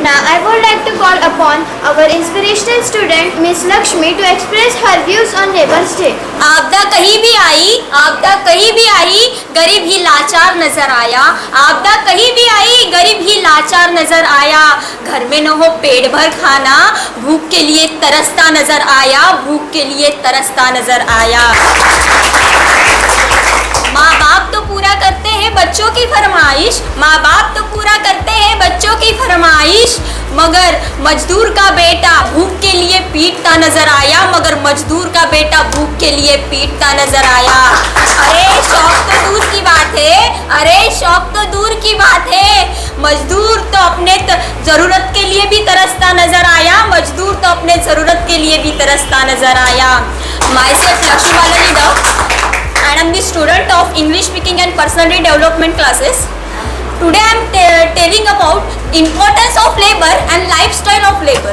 Now, I would like to call upon our inspirational student, Miss Lakshmi, to express her views on Labour's Day. आपदा कहीं भी आई, आपदा कहीं भी आई, गरीब ही लाचार नज़र आया। आपदा कहीं भी आई, गरीब ही लाचार नज़र आया। घर में न हो पेट भर खाना, भूख के लिए तरसता नज़र आया, भूख के लिए तरसता नज़र आया। माँ बाप तो पूरा करते हैं बच्चों की फरमाइश माँ बाप तो पूरा करते हैं बच्चों की फरमाइश। मगर मजदूर का बेटा भूख के लिए पीटता नज़र आया, मगर मजदूर का बेटा भूख के लिए पीटता नज़र आया। अरे, शौक तो दूर की बात है, अरे, शौक तो दूर की बात है। मजदूर तो अपने त- ज़रूरत के लिए भी तरसता नज़र आया, मजदूर तो अपने ज़रूरत के लिए भी तरसता नज़र आया। माई सेल्फ लक्ष्मी वाला and I am the student of English speaking and personality development classes. Today I am telling about importance of labor and lifestyle of labor.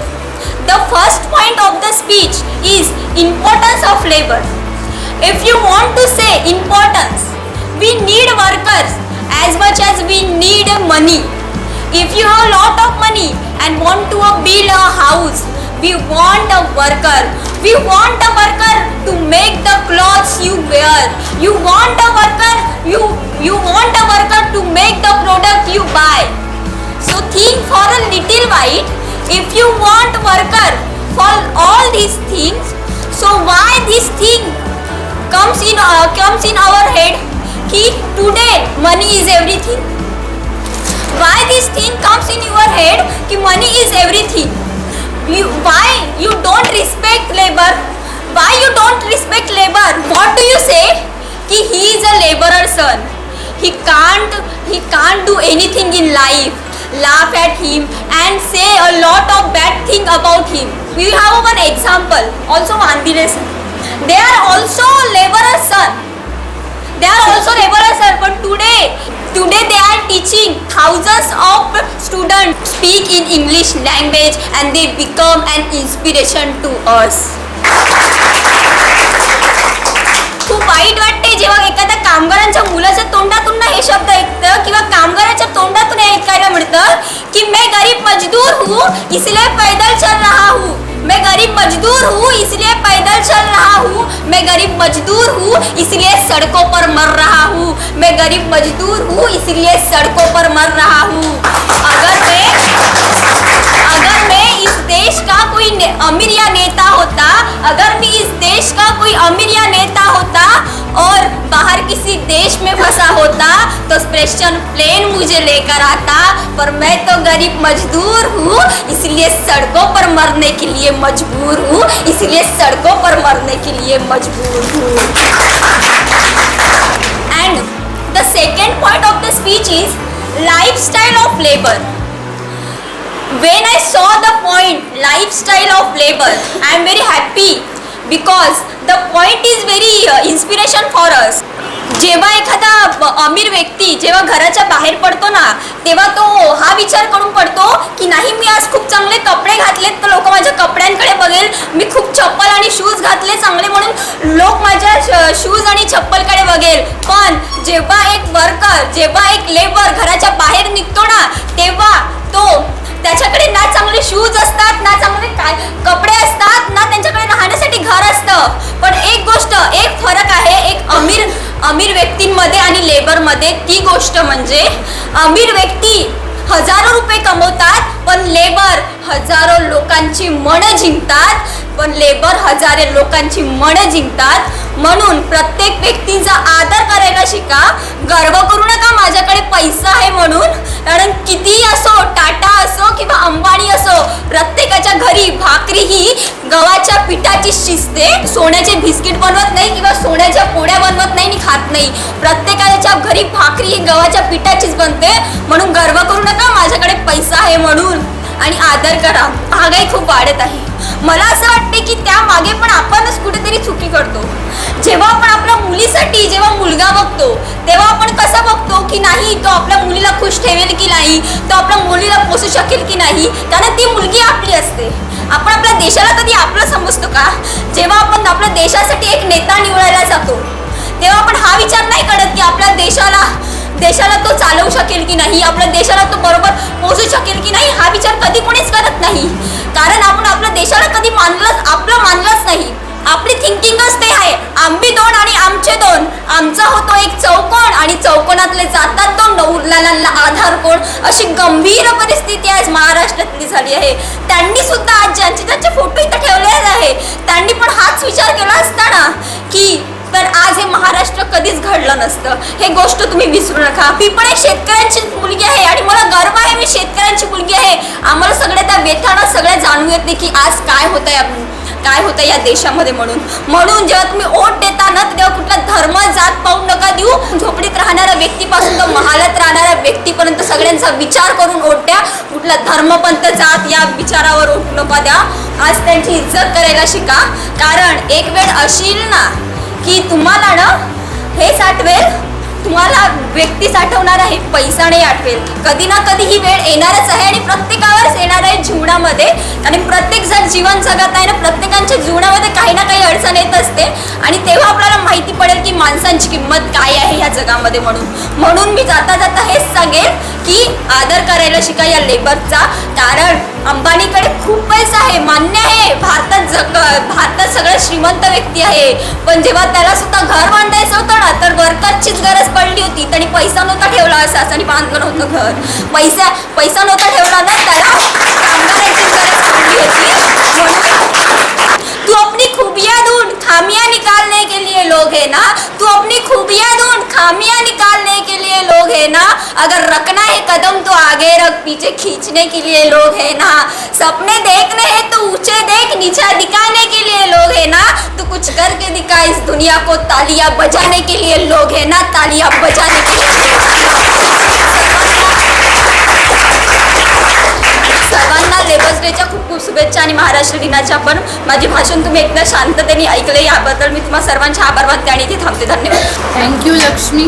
The first point of the speech is importance of labor. If you want to say importance, we need workers as much as we need money. If you have a lot of money and want to build a house, we want a worker. We want a worker you. Want a worker. You you want a worker to make the product you buy. So think for a little while. If you want worker for all these things, so why this thing comes in uh, comes in our head? Ki today money is everything. Why this thing comes in your head? Ki money is everything. You why you don't respect labor? Why you don't respect labor? What do you say? Ki he is a laborer son. He can't he can't do anything in life. Laugh at him and say a lot of bad thing about him. We have one example. Also Andile son. They are also laborer son. They are also laborer sir, but today today they are teaching thousands of students speak in English language and they become an inspiration to us. वाईट वाटते जेव्हा एखाद्या कामगारांच्या मुलाच्या तोंडातून ना हे शब्द ऐकतं किंवा कामगाराच्या तोंडातून हे ऐकायला मिळतं की मैं गरीब मजदूर हूँ इसलिए पैदल चल रहा हूँ. मैं गरीब मजदूर हूँ इसलिए पैदल चल रहा हूँ. मैं गरीब मजदूर हूँ इसलिए सड़कों पर मर रहा हूँ. मैं गरीब मजदूर हूँ इसलिए सड़कों पर मर रहा हूँ. ने- अमीर या नेता होता, अगर मैं इस देश का कोई अमीर या नेता होता और बाहर किसी देश में फंसा होता तो स्पेशल प्लेन मुझे लेकर आता। पर मैं तो गरीब मजदूर हूँ, इसलिए सड़कों पर मरने के लिए मजबूर हूँ, इसलिए सड़कों पर मरने के लिए मजबूर हूँ। And the second point of the speech is lifestyle of labor. When I saw the point lifestyle of labor, I am very happy because the point is very uh, inspiration for us. जेव्हा एखादा अमीर व्यक्ती जेव्हा घराच्या बाहेर पडतो ना तेव्हा तो हा विचार करून पडतो की नाही मी आज खूप चांगले कपडे घातलेत तर लोक माझ्या कपड्यांकडे बघेल मी खूप चप्पल आणि शूज घातले चांगले म्हणून लोक माझ्या शूज आणि चप्पलकडे बघेल पण जेव्हा एक वर्कर जेव्हा एक लेबर घराच्या बाहेर निघतो ना तेव्हा तो त्याच्याकडे ना चांगले शूज असतात ना चांगले काय कपडे असतात ना त्यांच्याकडे राहण्यासाठी घर असतं. पण एक गोष्ट एक फरक आहे एक अमीर अमीर व्यक्तींमध्ये आणि लेबरमध्ये ती गोष्ट म्हणजे अमीर व्यक्ती हजारो रुपये कमवतात पण लेबर हजारो लोकांची मनं जिंकतात पण लेबर हजारे लोकांची मनं जिंकतात. म्हणून प्रत्येक व्यक्तीचा आदर करायला शिका. गर्व करू नका माझ्याकडे पैसा आहे म्हणून. कारण कितीही असो टाटा असो किंवा अंबानी असो प्रत्येकाच्या घरी भाकरी ही गव्हाच्या पिठाची शिजते. सोन्याचे बिस्किट बनवत नाही किंवा सोन्याच्या पोळ्या बनवत नाही आणि खात नाही. प्रत्येकाच्या घरी भाकरी ही गव्हाच्या पिठाचीच बनते. म्हणून गर्व करू नका माझ्याकडे पैसा आहे म्हणून. आणि आदर करा. महागाई खूप वाढत आहे. मला असं वाटते की त्यामागे पण आपणच कुठेतरी चुकी करतो. जेव्हा आपण आपल्या मुलीसाठी जेव्हा मुलगा बघतो तेव्हा आपण कसं बघतो की नाही तो आपल्या मुलीला खुश ठेवेल की नाही तो आपल्या मुलीला पोसू शकेल की नाही कारण ती मुलगी आपली असते. आपण आपल्या देशाला कधी आपलं समजतो का? जेव्हा आपण आपल्या देशासाठी एक नेता निवडायला जातो तेव्हा आपण हा विचार नाही करत की आपल्या देशाला देशाला तो चालवू शकेल की नाही? आपल्या देशाला तो बरोबर पोहोचू शकेल की नाही? हा विचार कधी कोणीच करत नाही. कारण आपण आपल्या देशाला कधी मानलंच आपलं मानलंच नाही. आपली थिंकिंगच ते आहे. आम्ही दोन आणि आमचे दोन. आमचा होतो एक चौकोन आणि चौकोनातले जातात दोन. उरलेल्यांना आधार कोण? अशी गंभीर परिस्थिती आज महाराष्ट्रातली झाली आहे. त्यांनी सुद्धा आज ज्यांचे त्यांचे फोटो इथं ठेवलेले आहे त्यांनी पण हाच विचार केला असता ना की तर आज हे कधीच घडलं नसतं. हे गोष्ट तुम्ही विसरू नका. मी पण एक शेतकऱ्यांची मुलगी आहे आणि मला गर्व आहे मी शेतकऱ्यांची मुलगी आहे. आम्हाला सगळ्या त्या व्यथानं सगळ्या जाणून येते की आज काय होत आहे काय होतं या देशामध्ये म्हणून. म्हणून जेव्हा तुम्ही ओट देता ना तेव्हा कुठला धर्म जात पाहू नका देऊ. झोपडीत राहणाऱ्या व्यक्तीपासून तर महालात राहणाऱ्या व्यक्तीपर्यंत सगळ्यांचा विचार करून ओट द्या. कुठला धर्मपंथ जात या विचारावर ओट नका द्या. आज त्यांची इज्जत करायला शिका. कारण एक वेळ अशी ना की तुम्हाला ना हेच आठवेल? तुम्हाला व्यक्ती साठवणार आहे पैसा नाही आठवेल. कधी ना कधी ही वेळ येणारच आहे आणि प्रत्येकावरच येणार आहे जीवनामध्ये. आणि प्रत्येक जण जीवन जगत आहे ना प्रत्येकांच्या जीवनामध्ये काही ना काही अडचण येत असते आणि तेव्हा आपल्याला माहिती पडेल की माणसांची किंमत काय आहे ह्या जगामध्ये म्हणून. म्हणून मी जाता जाता हेच सांगेल की आदर करायला शिका या लेबरचा कारण अंबानीकडे खूप पैसा आहे. मान्य आहे. भारतात जग भारतात सगळ्यात श्रीमंत व्यक्ती आहे. पण जेव्हा त्याला सुद्धा घर बांधायचं होतं ना तर वर्करचीच गरज पडली होती. त्यांनी पैसा नव्हता ठेवला असाच आणि बांधलं नव्हतं घर. पैसा पैसा नव्हता ठेवला ना त्याला कामगारांची गरज पडली होती म्हणून तू अपनी खूबियां ढूंढ खामियां निकालने के लिए लोग है ना तू अपनी खूबियां ढूंढ खामियां निकालने के लिए लोग है ना अगर रखना है कदम तक पीछे खींचने के लिए लोग है ना। सपने देखने हैं तो ऊंचे देख नीचा दिखाने के लिए लोग है ना। तो कुछ करके दिखा इस दुनिया को तालियां बजाने के लिए लोग है ना। तालियां बजाने के लिए सर्वांना लेबर्स डेच्या खूप खूप शुभेच्छा आणि महाराष्ट्र दिनाच्या पण माझे भाषण तुम्ही एकदा शांततेने ऐकले. याबद्दल मी तुम्हा सर्वांचे आभार मानते आणि इथे थांबते. धन्यवाद. थँक्यू लक्ष्मी